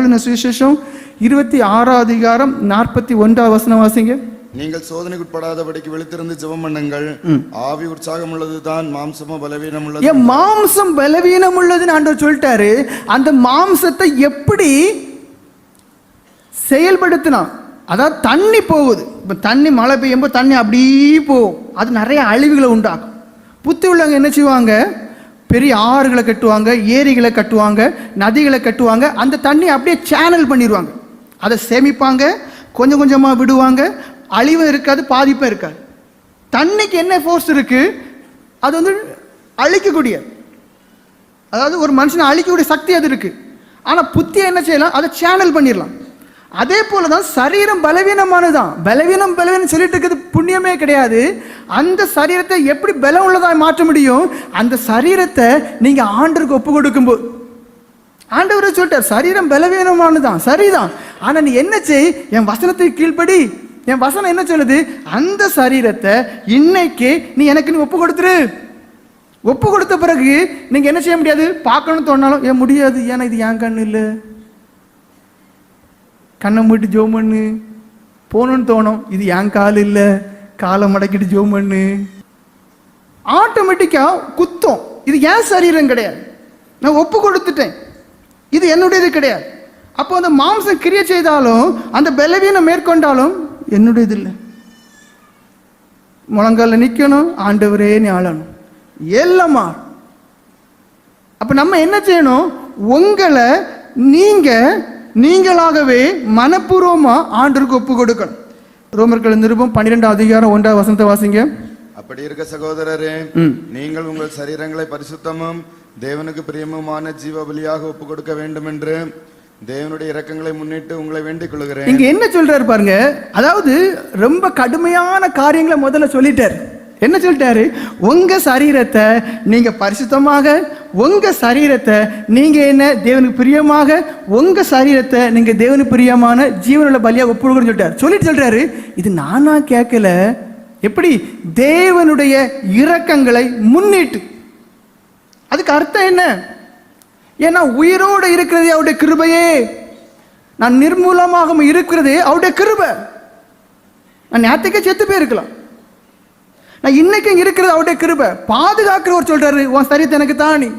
மத்திய சுவிசேஷம்? இருபத்தி ஆறாம் அதிகாரம் நாற்பத்தி ஒன்றாவது வசனம் வாசிங்க. நீங்கள் சோதனைக்குட்படாதபடிக்கு விழித்திருந்து ஜெபம் பண்ணுங்கள். ஆவி உற்சாகம் உள்ளதுதான் மாம்சமோ பலவீனம் உள்ளது என் மாம்சம் பலவீனம் உள்ளதுன்னு ஆண்டவர் சொல்லிட்டாரு. அந்த மாம்சத்தை எப்படி செயல்படுத்தினான் அதாவது தண்ணி போகுது. இப்போ தண்ணி மழை பெய்யும்போது தண்ணி அப்படியே போகும். அது நிறைய அழிவுகளை உண்டாக்கும். புத்தி உள்ளவங்க என்ன செய்வாங்க? பெரிய ஆறுகளை கட்டுவாங்க ஏரிகளை கட்டுவாங்க நதிகளை கட்டுவாங்க. அந்த தண்ணி அப்படியே சேனல் பண்ணிடுவாங்க அதை சேமிப்பாங்க கொஞ்சம் கொஞ்சமாக விடுவாங்க. அழிவும் இருக்காது பாதிப்பும் இருக்காது. தண்ணிக்கு என்ன ஃபோர்ஸ் இருக்குது அது வந்து அழிக்கக்கூடிய அதாவது ஒரு மனுஷனை அழிக்கக்கூடிய சக்தி அது இருக்குது ஆனால் புத்தியை என்ன செய்யலாம்? அதை சேனல் பண்ணிடலாம் அதே போல தான் சரீரம் பலவீனமானதுதான். பலவீனம் பலவீனம் சொல்லிட்டு இருக்கிறது புண்ணியமே கிடையாது. அந்த சரீரத்தை எப்படி பலம் உள்ளதாக மாற்ற முடியும்? அந்த சரீரத்தை நீங்கள் ஆண்டருக்கு ஒப்பு கொடுக்கும்போது ஆண்டவர் சொல்லிட்டார்? சரீரம் பலவீனமானதுதான். சரிதான். ஆனால் நீ என்ன செய்? என் வசனத்தை கீழ்ப்படி. என் வசனம் என்ன சொல்லுது? அந்த சரீரத்தை இன்னைக்கு நீ எனக்கு நீ ஒப்பு கொடுத்துரு. ஒப்பு கொடுத்த பிறகு நீங்கள் என்ன செய்ய முடியாது? பார்க்கணும்னு தோணாலும் ஏன் முடியாது. ஏன்னா இது என் கண்ணு இல்லை கண்ணை மூட்டு ஜோம் பண்ணு போகணும்னு தோணும். இது என் கால் இல்லை. காலை மடக்கிட்டு ஜோம் பண்ணு ஆட்டோமேட்டிக்காக குத்தம். இது ஏன் சரீரம் கிடையாது. நான் ஒப்பு கொடுத்துட்டேன். இது என்னுடையது கிடையாது. அப்போ அந்த மாம்சம் கிரியை செய்தாலும் அந்த பலவீனம் மேற்கொண்டாலும் என்னுடையது இல்லை. முழங்கால நிற்கணும் ஆண்டவரே நீ ஆளணும். எல்லாமா அப்போ நம்ம என்ன செய்யணும்? உங்களை நீங்கள் நீங்களாகவே மனப்பூர்வமா ஆண்டருக்கு ஒப்பு கொடுக்கணும். ரோமர்கள் நிருபம் பன்னிரெண்டாம் அதிகாரம் ஒன்றாவது வசனத்தை வாசிங்க. அப்படி இருக்க சகோதரரே. நீங்கள் உங்கள் சரீரங்களை பரிசுத்தமும் தேவனுக்கு பிரியமுமான ஜீவ பலியாக ஒப்பு கொடுக்க வேண்டும் என்று தேவனுடைய இரக்கங்களை முன்னிட்டு உங்களை வேண்டிக் கொள்கிறேன். இங்க என்ன சொல்றாரு பாருங்க? அதாவது ரொம்ப கடுமையான காரியங்களை முதல்ல சொல்லிட்டாரு. என்ன சொல்லிட்டாரு? உங்க சரீரத்தை நீங்க பரிசுத்தமாக உங்க சரீரத்தை நீங்க என்ன தேவனுக்கு பிரியமாக உங்க சரீரத்தை நீங்க தேவனுக்கு பிரியமான ஜீவனுள்ள பலியாக ஒப்புடுங்கன்னு சொல்லிட்டாரு. சொல்லிட்டு சொல்றாரு இது நானா கேட்கல. எப்படி? தேவனுடைய இரக்கங்களை முன்னிட்டு. அதுக்கு அர்த்தம் என்ன? ஏன்னா உயிரோடு இருக்கிறதே அவருடைய கிருபையே. நான் நிர்மூலமாக இருக்கிறதே அவருடைய கிருபை. நான் நேரத்துக்கே செத்து போயிருக்கலாம். நான் இன்னைக்கும் இருக்கிறது அவருடைய கிருபை. பாதுகாக்கிறவர் சொல்றாரு உன் சரீரத்தை எனக்கு தானி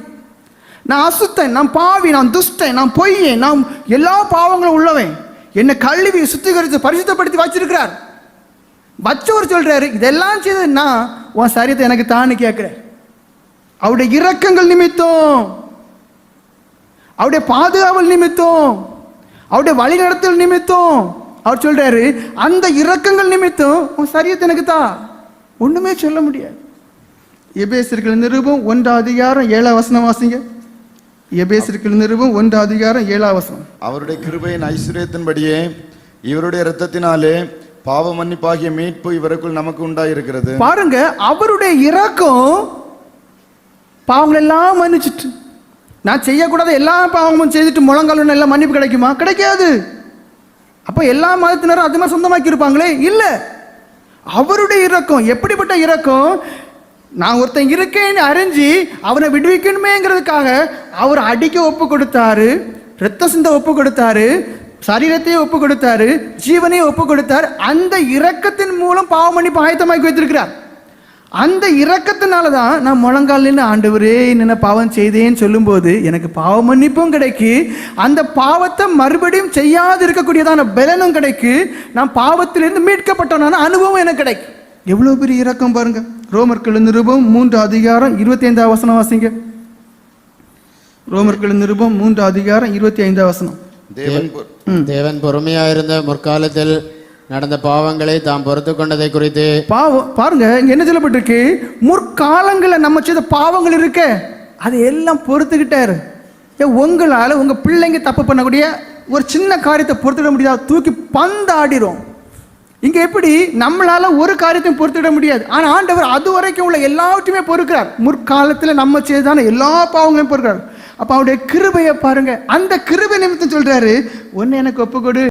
நான் அசுத்தன் நான் பாவி நான் துஷ்டன் நான் பொய்யன் நான் எல்லா பாவங்களும் உள்ளவன். என்னை கழுவி சுத்திகரித்து பரிசுத்தப்படுத்தி வச்சிருக்கிறார். வச்சவர் சொல்றாரு இதெல்லாம் செய்து நான் உன் சரீரத்தை எனக்கு தானு கேட்குறேன் அவருடைய இரக்கங்கள் நிமித்தம். அவருடைய பாதுகாவல் நிமித்தம். அவருடைய வழிநடத்தல் நிமித்தம். அவர் சொல்றாரு அந்த இரக்கங்கள் நிமித்தம் உன் சரியத்தை எனக்கு தான் ஒண்ணுமே சொல்ல முடியாது. எபேசிற்கள் நிருபம் ஒன்றாம் அதிகாரம் ஏழாம் வசனம் வாசிங்க. எபேசிற்கள் நிருபம் ஒன்றாம் அதிகாரம் ஏழாம் வசனம். அவருடைய கிருபையின் ஐஸ்வர்யத்தின்படியே இவருடைய இரத்தத்தினாலே பாவ மன்னிப்பாகிய மீட்பு இவருக்குள் நமக்கு உண்டாயிருக்கிறது. பாருங்க அவருடைய இரக்கம் பாவங்கள் எல்லாம் மன்னிச்சிட்டு. நான் செய்யக்கூடாத எல்லா பாவமும் செய்துட்டு முழங்காலும் எல்லாம் மன்னிப்பு கிடைக்குமா? கிடைக்காது. அப்போ எல்லா மதத்தினரும் அது மாதிரி சொந்தமாக்கி இருப்பாங்களே இல்லை. அவருடைய இறக்கம் எப்படிப்பட்ட இறக்கம் நான் ஒருத்தன் இருக்கேன்னு அறிஞ்சு அவனை விடுவிக்கணுமேங்கிறதுக்காக அவர் அடிக்க ஒப்பு கொடுத்தாரு ரத்த சிந்த ஒப்பு கொடுத்தாரு சரீரத்தையும் ஒப்பு கொடுத்தாரு ஜீவனையும் ஒப்பு கொடுத்தார். அந்த இரக்கத்தின் மூலம் பாவமணி பாயத்தமாக்கி வைத்திருக்கிறார். அந்த இரக்கத்தினால தான் நான் முழங்கால் நின்று ஆண்டவரே என்ன பாவம் செய்தேன்னு சொல்லும்போது எனக்கு பாவ மன்னிப்பும் கிடைக்கு. அந்த பாவத்தை மறுபடியும் செய்யாது இருக்கக்கூடியதான பலனும் கிடைக்கு. நான் பாவத்திலிருந்து மீட்கப்பட்டவனான அனுபவம் எனக்கு கிடைக்கும் எவ்வளவு பெரிய இரக்கம் பாருங்க. ரோமர்கள் நிருபம் மூன்று அதிகாரம் இருபத்தி ஐந்தாம் வசனம் வாசிங்க. ரோமர்கள் நிருபம் மூன்று அதிகாரம் இருபத்தி ஐந்தாம் வசனம். தேவன் தேவன் பொறுமையாயிருந்த முற்காலத்தில் நடந்த பாவங்களை தாம் பொறுத்து கொண்டதை குறித்து பாவம் பாருங்க இங்க என்ன சொல்லப்பட்டிருக்கு? முற்காலங்களில் நம்ம செய்த பாவங்கள் இருக்க. அதை எல்லாம் பொறுத்துக்கிட்டாரு. ஏன் உங்களால் உங்கள் பிள்ளைங்க தப்பு பண்ணக்கூடிய ஒரு சின்ன காரியத்தை பொறுத்துட முடியாது. தூக்கி பந்தாடிரும். இங்கே எப்படி? நம்மளால் ஒரு காரியத்தையும் பொறுத்துட முடியாது. ஆனால் ஆண்டவர் அது வரைக்கும் உள்ள எல்லாவற்றையுமே பொறுக்கிறார். முற்காலத்தில் நம்ம செய்தான எல்லா பாவங்களையும் பொறுக்கிறார். அப்போ அவருடைய கிருபையை பாருங்கள் அந்த கிருபை நிமித்தம் சொல்கிறாரு ஒன்று எனக்கு ஒப்பு கொடு